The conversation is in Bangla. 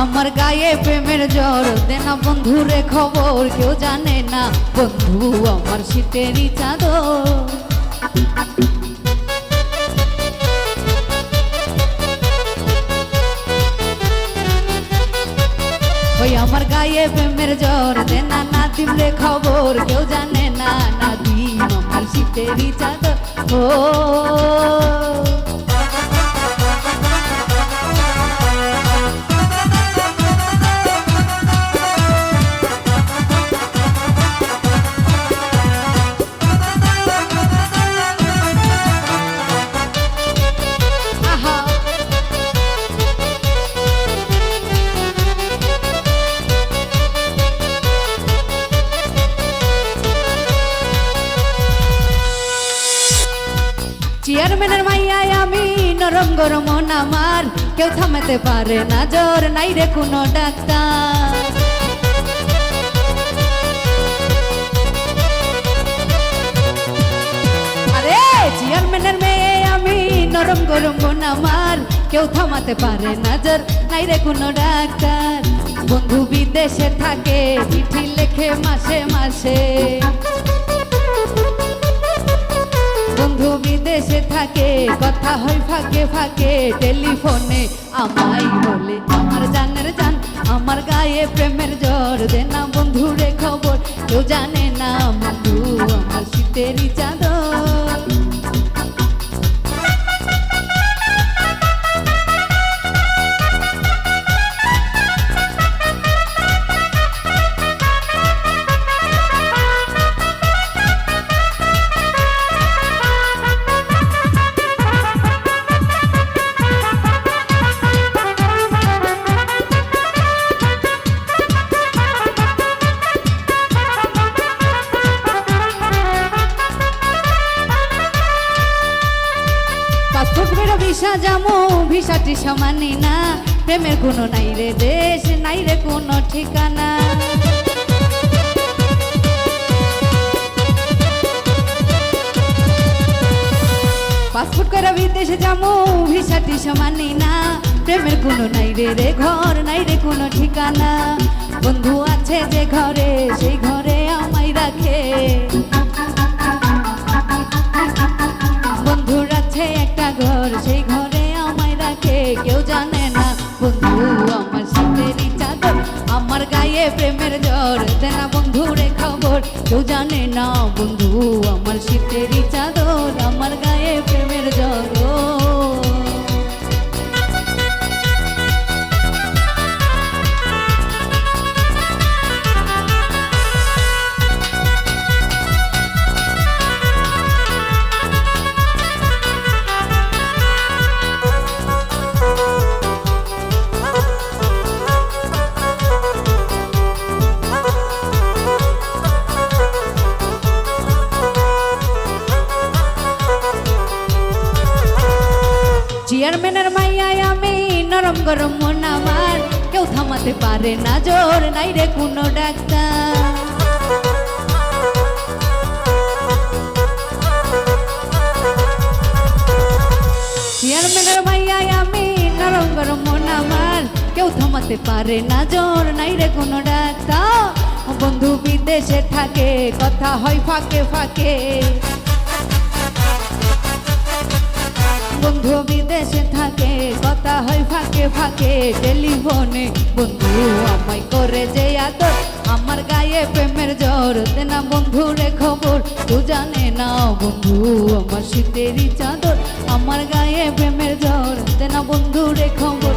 আমার গায়ে প্রেমের জ্বর, দেনা বন্ধুরে খবর, কেউ জানে না। বন্ধু, আমার শীতেরই চাদর। ওই আমার গায়ে প্রেমের জ্বর, দেনা না দিলে খবর, কেউ জানে না। না দিন, আমার শীতেরই চাদর। ও চেয়ারম্যানের মাইয়ায় আমি, নরম গরম আমার কেউ থামাতে পারে না জ্বর, নাই রে কোনো ডাক্তার। আরে চেয়ারম্যানের মেয়ে আমি, নরম গরম আমার কেউ থামাতে পারে না জ্বর, নাই রে কোনো ডাক্তার। বন্ধু বিদেশে থাকে, চিঠি লেখে মাসে মাসে। বিদেশে থাকে, কথা হয় ফাঁকে ফাঁকে, টেলিফোনে আমাই বলে, আমার জানের জান, আমার গায়ে প্রেমের জ্বর দেনা বন্ধু রে খবর, কেউ জানে না বন্ধু, আমার শীতেরই চাদর। ভিসা যামো ভিসাটি সমানি না। প্রেমের কোনো নাই রে দেশ, নাই রে কোনো ঠিকানা। পাসপোর্ট করে বিদেশে যাব ভিসাটি সমানি না। প্রেমের কোনো নাই রে রে ঘর, নাই রে কোনো ঠিকানা। বন্ধু আছে যে ঘরে, সেই ঘরে আমায় রাখে। প্রেমের জ্বর, দেনা বন্ধুরে খবর। কেউ জানে না বন্ধু, আমার শীতেরই চাদর, আমার গায়ে প্রেমের চেয়ারম্যানের মাইয়ায় আমি নরম গরম মন আমার। কেউ থামাতে পারে না জোর, নাই রে কোনো ডাক্তার। চেয়ারম্যানের মাইয়ায় আমি নরম গরম মন আমার। কেউ থামাতে পারে না জোর, নাই রে কোনো ডাক্তার। বন্ধু বিদেশে থাকে, কথা হয় ফাঁকে ফাঁকে। বন্ধু বিদেশে থাকে, কথা হয় ফাঁকে ফাঁকে টেলিফোনে। বন্ধু আমায় করে যে আদর, আমার গায়ে প্রেমের জ্বর দেনা বন্ধু রে খবর তু জানে না। বন্ধু আমার শীতেরই চাদর, আমার গায়ে প্রেমের জ্বর না বন্ধু রে খবর